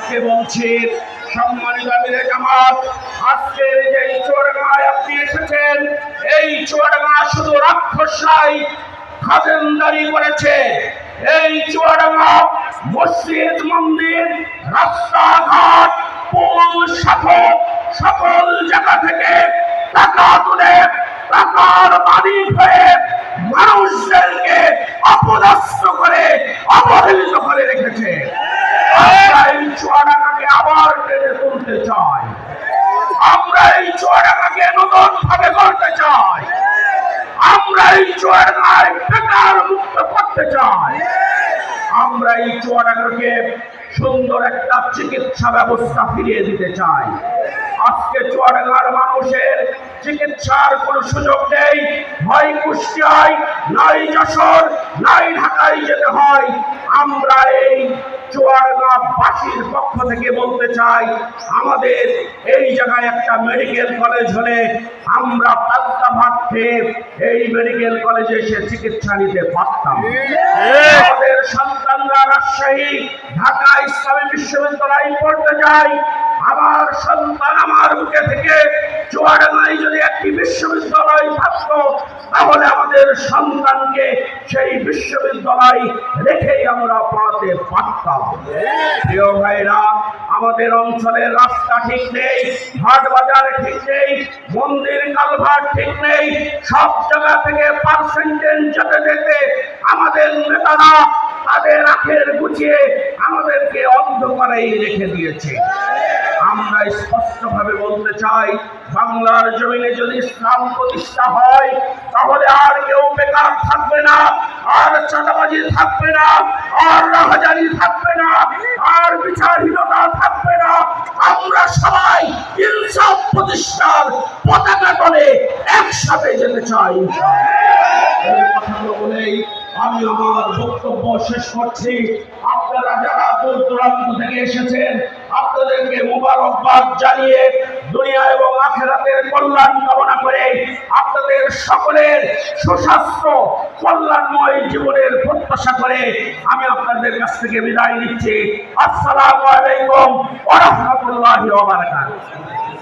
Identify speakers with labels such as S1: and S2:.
S1: আজকে বলছি? সম্মানিত আজকে যে আপনি এসেছেন, এই চুয়াডাঙ্গা শুধু রাক্ষসাই খাজেনদারি করেছে। এই চুয়াডাঙ্গা মসজিদ, মন্দির, রাস্তাঘাট, পুল সাথক সকল জায়গা থেকে চুয়াডাঙ্গাকে আবার টেনে তুলতে চাই আমরা এই চুয়াডাঙ্গাকে নতুন ভাবে করতে চাই। আমরা এই চুয়াডাঙ্গায় বেকার মুক্ত করতে চাই। আমরা এই চুয়াডাঙ্গাকে সুন্দর একটা চিকিৎসা ব্যবস্থা ফিরিয়ে দিতে চাই। আজকে চুয়াডাঙ্গার মানুষের চিকিৎসার কোনো সুযোগ নেই। হয় কুষ্টিয়ায়, নাই যশোর, নাই ঢাকায় যেতে হয়। আমরা এই চুয়াডাঙ্গা বাসীর পক্ষ থেকে বলতে চাই, আমাদের এই জায়গায় একটা মেডিকেল কলেজ হলে আমরা পাল্টা ভাত এই মেডিকেল কলেজে এসে চিকিৎসা নিতে পারতাম। আমাদের সন্তানরা রাজশাহী, ঢাকা ইসলামী বিশ্ববিদ্যালয়ে পড়তে যায়। আমার সন্তান আমার বুকে থেকে চুয়াডাঙ্গায় যদি একটি বিশ্ববিদ্যালয় আমাদের সন্তানকে সেই বিশ্ববিদ্যালয় রেখেই আমরা পড়াতে পারতাম। প্রিয় ভাইরা, আমাদের অঞ্চলের রাস্তা ঠিক নেই, হাট বাজার ঠিক নেই, মন্দির কালভার ঠিক নেই, সব জায়গা থেকে পার্সেন্টেজ যেতে যেতে আমাদের নেতারা তাদের আখের গুছিয়ে আমাদেরকে অন্ধকারেই রেখে দিয়েছে। আমরা স্পষ্টভাবে বলতে চাই, বাংলার জমিনে যদি ইসলাম প্রতিষ্ঠা হয়, তাহলে বেকার থাকবে না, আর চাঁদাবাজি থাকবে না, আর রাহাজারি থাকবে না, আর বিচারহীনতা থাকবে না। আমরা সবাই ইনসাফ প্রতিষ্ঠার পতাকা তলে একসাথে যেতে চাই। আমি আমার বক্তব্য শেষ করছি। আপনারা যারা দূর দূরান্ত থেকে এসেছেন, আপনাদেরকে মোবারকবাদ জানিয়ে সকলের সুস্বাস্থ্য, কল্যাণময় জীবনের প্রত্যাশা করে আমি আপনাদের কাছ থেকে বিদায় নিচ্ছি। আসসালামু আলাইকুম ওয়া রাহমাতুল্লাহি ওয়া বারাকাতুহু।